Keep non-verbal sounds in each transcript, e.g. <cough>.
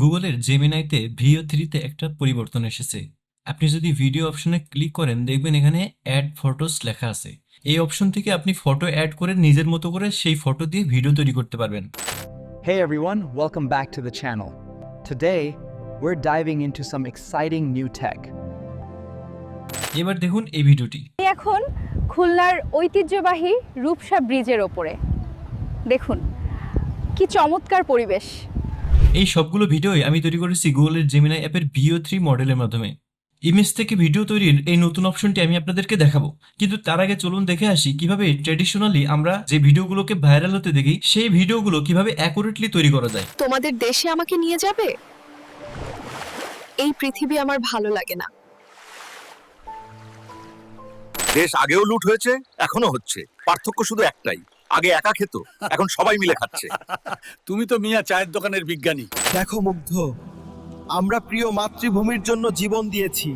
গুগলের জেমিনাইতে ভিও থ্রিতে একটা পরিবর্তন এসেছে। আপনি যদি ভিডিও অপশনে ক্লিক করেন দেখবেন এখানে অ্যাড ফটোস লেখা আছে। এই অপশন থেকে আপনি ফটো অ্যাড করে নিজের মতো করে সেই ফটো দিয়ে ভিডিও তৈরি করতে পারবেন। Hey everyone, welcome back to the channel. Today, we're diving into some exciting new tech. এবার দেখুন এই ভিডিওটি এখন খুলনার ঐতিহ্যবাহী রূপসা ব্রিজের ওপরে। দেখুন কি চমৎকার পরিবেশ। এই সবগুলো ভিডিওই আমি তৈরি করেছি গুগলের জেমিনাই অ্যাপের ভিও থ্রি মডেলের মাধ্যমে। ইমেজ থেকে ভিডিও তৈরির এই নতুন অপশনটি আমি আপনাদেরকে দেখাবো। কিন্তু তার আগে চলুন দেখে আসি কীভাবে ট্র্যাডিশনালি আমরা যে ভিডিওগুলোকে ভাইরাল হতে দেখি সেই ভিডিওগুলো কীভাবে অ্যাকুরেটলি তৈরি করা যায়। তোমাদের দেশে আমাকে নিয়ে যাবে? এই পৃথিবী আমার ভালো লাগে না। দেশ আগেও লুট হয়েছে এখনও হচ্ছে। পার্থক্য শুধু একটাই আগে একা খেত এখন সবাই মিলে খাচ্ছে। <laughs> তুমি তো মিয়া চায়ের দোকানের বিজ্ঞানী। দেখো মুগ্ধ আমরা প্রিয় মাতৃভূমির জন্য জীবন দিয়েছি।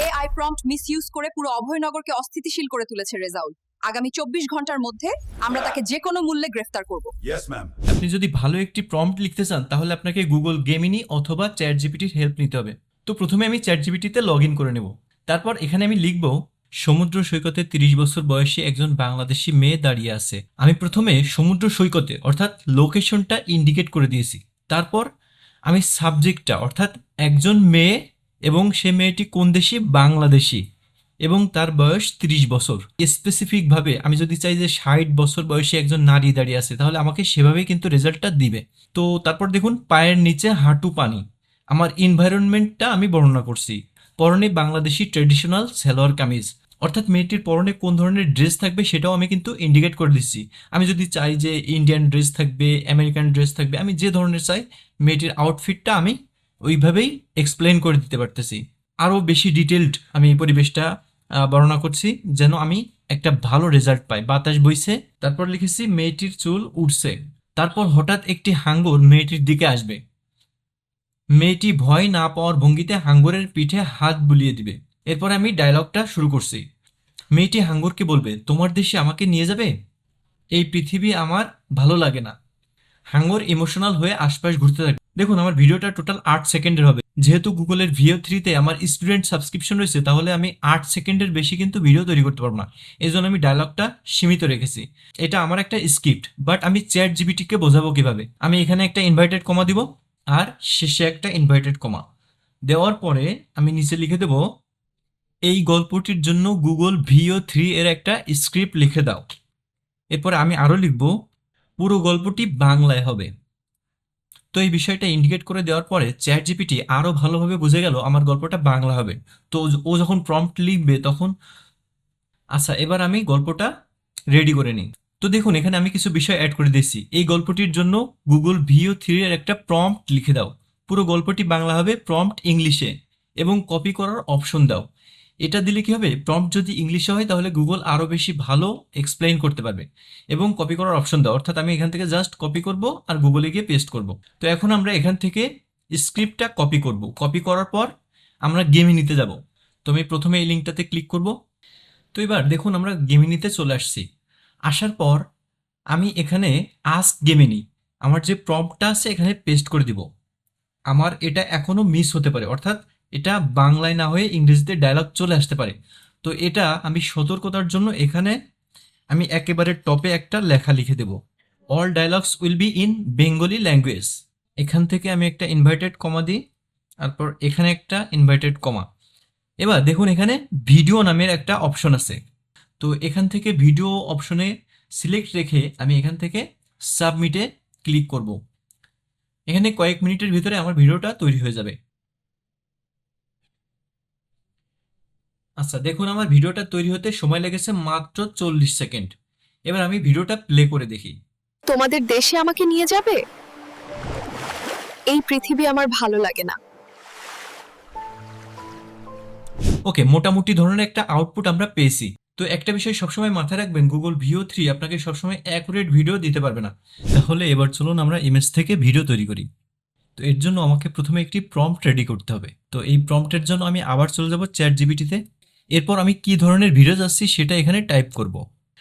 এআই প্রম্পট মিসইউজ করে পুরো অভয়নগরকে অস্থিতিশীল করে তুলেছে রেজাউল। আগামী চব্বিশ ঘণ্টার মধ্যে আমরা তাকে যে কোনো মূল্যে গ্রেফতার করব। ইয়েস ম্যাম আপনি যদি ভালো একটি প্রম্পট লিখতে চান তাহলে আপনাকে গুগল গেমিনি অথবা চ্যাট জিপিটির হেল্প নিতে হবে। তো প্রথমে আমি চ্যাট জিপিটিতে লগ ইন করে নেব। তারপর এখানে আমি লিখব সমুদ্র সৈকতে তিরিশ বছর বয়সী একজন বাংলাদেশি মেয়ে দাঁড়িয়ে আছে। আমি প্রথমে সমুদ্র সৈকতে, অর্থাৎ লোকেশনটা ইন্ডিকেট করে দিয়েছি। তারপর আমি সাবজেক্টটা, অর্থাৎ একজন মেয়ে এবং সে মেয়েটি কোন দেশি? বাংলাদেশি। এবং তার বয়স তিরিশ বছর। স্পেসিফিকভাবে আমি যদি চাই যে ষাট বছর বয়সী একজন নারী দাঁড়িয়ে আছে, তাহলে আমাকে সেভাবেই কিন্তু রেজাল্টটা দিবে। তো তারপর দেখুন, পায়ের নিচে হাঁটু পানি। আমার এনভায়রনমেন্টটা আমি বর্ণনা করছি। পরনে বাংলাদেশি ট্রেডিশনাল সালোয়ার কামিজ। অর্থাৎ মেয়েটির পরনে কোন ধরনের ড্রেস থাকবে সেটাও আমি কিন্তু ইন্ডিকেট করে দিচ্ছি। আমি যদি চাই যে ইন্ডিয়ান ড্রেস থাকবে আমেরিকান ড্রেস থাকবে, আমি যে ধরনের চাই, মেয়েটির আউটফিটটা আমি ওইভাবেই এক্সপ্লেন করে দিতে পারতেছি। আরও বেশি ডিটেলড আমি এই পরিবেশটা বর্ণনা করছি, যেন আমি একটা ভালো রেজাল্ট পাই। বাতাস বইছে, তারপর লিখেছি, মেয়েটির চুল উঠছে তারপর হঠাৎ একটি হাঙ্গর মেয়েটির দিকে আসবে। মেয়েটি ভয় না পাওয়ার ভঙ্গিতে হাঙ্গরের পিঠে হাত বুলিয়ে দিবে। এরপর আমি ডায়লগটা শুরু করছি। মেয়েটি হাঙ্গরকে বলবে, তোমার দেশে আমাকে নিয়ে যাবে? এই পৃথিবী আমার ভালো লাগে না। হাঙ্গর ইমোশনাল হয়ে আশপাশ ঘুরতে থাকে দেখুন, আমার ভিডিওটা টোটাল আট সেকেন্ডের হবে। যেহেতু গুগলের ভিও থ্রিতে আমার স্টুডেন্ট সাবস্ক্রিপশন রয়েছে, তাহলে আমি আট সেকেন্ডের বেশি কিন্তু ভিডিও তৈরি করতে পারব না। এই জন্য আমি ডায়লগটা সীমিত রেখেছি। এটা আমার একটা স্ক্রিপ্ট বাট আমি চ্যাট জিবিটিকে বোঝাবো কীভাবে? আমি এখানে একটা ইনভাইটেড কমা দিব, আর শেষে একটা ইনভাইটেড কমা দেওয়ার পরে আমি নিচে লিখে দেব এই গল্পটির জন্য গুগল ভিও থ্রি এর একটা স্ক্রিপ্ট লিখে দাও। এরপর আমি আরও লিখব, পুরো গল্পটি বাংলায় হবে। তো এই বিষয়টা ইন্ডিকেট করে দেওয়ার পরে চ্যাট জিপিটি আরও ভালোভাবে বুঝে গেল আমার গল্পটা বাংলা হবে। তো ও যখন প্রম্পট লিখবে তখন আচ্ছা এবার আমি গল্পটা রেডি করে নিই। তো দেখুন, এখানে আমি কিছু বিষয় অ্যাড করে দিয়েছি। এই গল্পটির জন্য গুগল ভিও থ্রি এর একটা প্রম্পট লিখে দাও। পুরো গল্পটি বাংলা হবে প্রম্পট ইংলিশে এবং কপি করার অপশন দাও। এটা দিলে কি হবে? প্রম্পট যদি ইংলিশে হয়, তাহলে গুগল আরও বেশি ভালো এক্সপ্লেইন করতে পারবে এবং কপি করার অপশন দাও। অর্থাৎ আমি এখান থেকে জাস্ট কপি করব আর গুগলে গিয়ে পেস্ট করব। তো এখন আমরা এখান থেকে স্ক্রিপ্টটা কপি করব। কপি করার পর আমরা গেমিনিতে যাব। তো আমি প্রথমে এই লিঙ্কটাতে ক্লিক করব। তো এবার দেখুন, আমরা গেমিনিতে চলে আসছি। আসার পর আমি এখানে আস্ক গেমিনি আমার যে প্রম্পটটা আছে, এখানে পেস্ট করে দিব। আমার এটা এখনও মিস হতে পারে। অর্থাৎ এটা বাংলায় না হয়ে ইংরেজিতে ডায়লগ চলে আসতে পারে। তো এটা আমি সতর্কতার জন্য এখানে আমি একেবারে টপে একটা লেখা লিখে দেব। All dialogues will be in Bengali language এখান থেকে আমি একটা ইনভাইটেড কমা দিই, তারপর এখানে একটা ইনভাইটেড কমা এবার দেখুন এখানে ভিডিও নামের একটা অপশন আছে। তো এখান থেকে ভিডিও অপশনে সিলেক্ট রেখে আমি এখান থেকে সাবমিটে ক্লিক করব। এখানে কয়েক মিনিটের ভিতরে আমার ভিডিওটা তৈরি হয়ে যাবে। আচ্ছা দেখুন আমার ভিডিওটা তৈরি হতে সময় লেগেছে মাত্র চল্লিশ সেকেন্ড। এবার আমি ভিডিওটা প্লে করে দেখি। তোমাদের দেশে আমাকে নিয়ে যাবে? এই পৃথিবী আমার ভালো লাগে না। ওকে মোটামুটি ধরনের একটা আউটপুট আমরা পেয়েছি। তো একটা বিষয় সবসময় মাথায় রাখবেন গুগল ভিও থ্রি আপনাকে সবসময় অ্যাকুরেট ভিডিও দিতে পারবে না। তাহলে এবার চলুন আমরা ইমেজ থেকে ভিডিও তৈরি করি। তো এর জন্য আমাকে প্রথমে একটি প্রম্পট রেডি করতে হবে। তো এই প্রম্পটের জন্য আমি আবার চলে যাব চ্যাট জিবিটিতে এরপর আমি কি ধরনের ভিডিও যাচ্ছি সেটা এখানে টাইপ করব।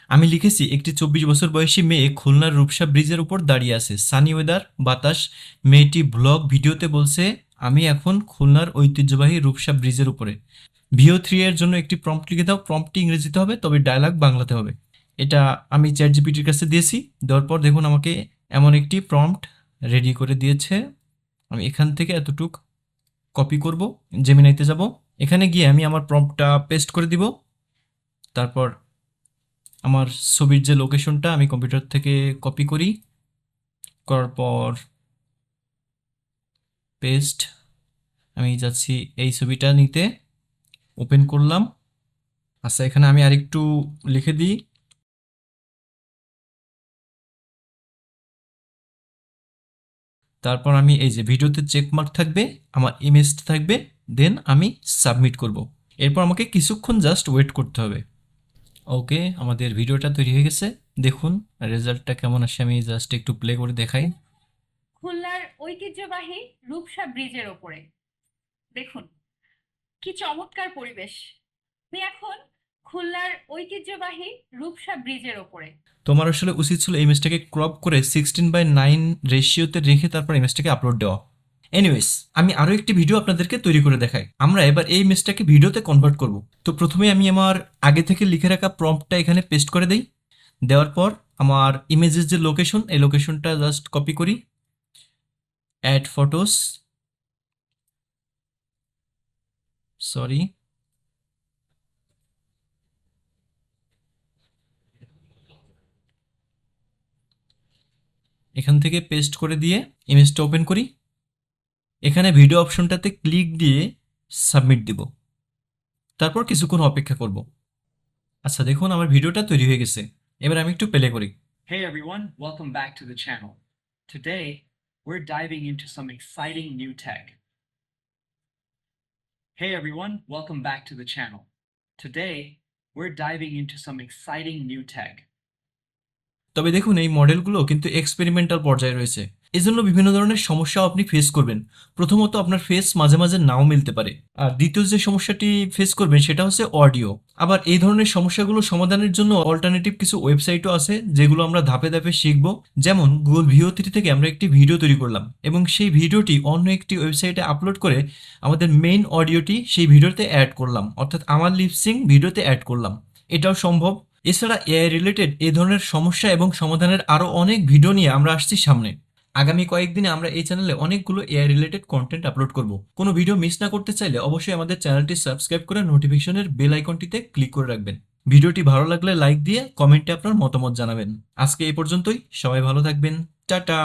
আমি লিখেছি, একটি চব্বিশ বছর বয়সী মেয়ে খুলনার রূপসা ব্রিজের উপর দাঁড়িয়ে আছে। সানি ওয়েদার, বাতাস, মেয়েটি ব্লগ ভিডিওতে বলছে, আমি এখন খুলনার ঐতিহ্যবাহী রূপসা ব্রিজের উপরে। ভিও থ্রি এর জন্য একটি প্রম্পট লিখে দাও। প্রম্পটটি ইংরেজিতে হবে, তবে ডায়লগ বাংলাতে হবে। এটা আমি চ্যাট জিপিটির কাছে দিয়েছি। দেওয়ার পর দেখুন আমাকে এমন একটি প্রম্পট রেডি করে দিয়েছে। আমি এখান থেকে এতটুক কপি করব জেমিনাইতে যাব। এখানে গিয়ে আমি আমার প্রম্পটটা পেস্ট করে দিব। তারপর আমার ছবির যে লোকেশনটা আমি কম্পিউটার থেকে কপি করি। করার পর পেস্ট আমি যাচ্ছি এই ছবিটা নিতে। ওপেন করলাম। আচ্ছা এখানে আমি আরেকটু লিখে দিই। তারপর আমি এই যে ভিডিওতে চেক মার্ক থাকবে, আমার ইমেজটা থাকবে। দেন আমি সাবমিট করব। এরপর আমাকে কিছুক্ষণ জাস্ট ওয়েট করতে হবে। ওকে আমাদের ভিডিওটা তৈরি হয়ে গেছে। দেখুন রেজাল্টটা কেমন আসে আমি জাস্ট একটু প্লে করে দেখাই। খুলনার ঐতিহ্যবাহী রূপসা ব্রিজের ওপরে। দেখুন কি চমৎকার পরিবেশ। আমি এখন খুলনার ঐতিহ্যবাহী রূপসা ব্রিজের ওপরে। তোমার আসলে উচিত ছিল ইমেজটাকে ক্রপ করে সিক্সটিন বাই নাইন রেশিওতে রেখে তারপর ইমেজটাকে আপলোড দেওয়া। এনিওয়েজ আমি আরও একটি ভিডিও আপনাদেরকে তৈরি করে দেখাই। আমরা এবার এই ইমেজটাকে ভিডিওতে কনভার্ট করব। তো প্রথমে আমি আমার আগে থেকে লিখে রাখা প্রম্পটটা এখানে পেস্ট করে দেই। দেওয়ার পর আমার ইমেজের যে লোকেশন এই লোকেশনটা জাস্ট কপি করি। অ্যাড ফটোস সরি এখান থেকে পেস্ট করে দিয়ে ইমেজটা ওপেন করি। এখানে ভিডিও অপশনটাতে ক্লিক দিয়ে সাবমিট দিব। তারপর কিছুক্ষণ অপেক্ষা করব। আচ্ছা দেখুন আমার ভিডিওটা তৈরি হয়ে গেছে। এবার আমি একটু প্লে করি। Hey everyone welcome back to the channel today we are diving into some exciting new tag hey everyone welcome back to the channel today we are diving into some exciting new tag তবে দেখুন এই মডেলগুলো কিন্তু experimental পর্যায়ে রয়েছে। এজন্য বিভিন্ন ধরনের সমস্যা আপনি ফেস করবেন। প্রথমত আপনার ফেস মাঝে মাঝে নাও মিলতে পারে। আর দ্বিতীয় যে সমস্যাটি ফেস করবেন, সেটা হচ্ছে অডিও আবার এই ধরনের সমস্যাগুলো সমাধানের জন্য অল্টারনেটিভ কিছু ওয়েবসাইটও আছে, যেগুলো আমরা ধাপে ধাপে শিখব। যেমন গুগল ভিও থ্রি থেকে আমরা একটি ভিডিও তৈরি করলাম এবং সেই ভিডিওটি অন্য একটি ওয়েবসাইটে আপলোড করে আমাদের মেইন অডিওটি সেই ভিডিওতে অ্যাড করলাম। অর্থাৎ আমার লিপসিং ভিডিওতে অ্যাড করলাম। এটাও সম্ভব। এছাড়া এআই রিলেটেড এ ধরনের সমস্যা এবং সমাধানের আরও অনেক ভিডিও নিয়ে আমরা আসছি সামনে। আগামী কয়েকদিনে আমরা এই চ্যানেলে অনেকগুলো এআই রিলেটেড কন্টেন্ট আপলোড করব। কোনো ভিডিও মিস না করতে চাইলে অবশ্যই আমাদের চ্যানেলটি সাবস্ক্রাইব করে নোটিফিকেশনের বেল আইকনটিতে ক্লিক করে রাখবেন। ভিডিওটি ভালো লাগলে লাইক দিয়ে কমেন্টে আপনার মতামত জানাবেন। আজকে এই পর্যন্তই। সবাই ভালো থাকবেন। টাটা!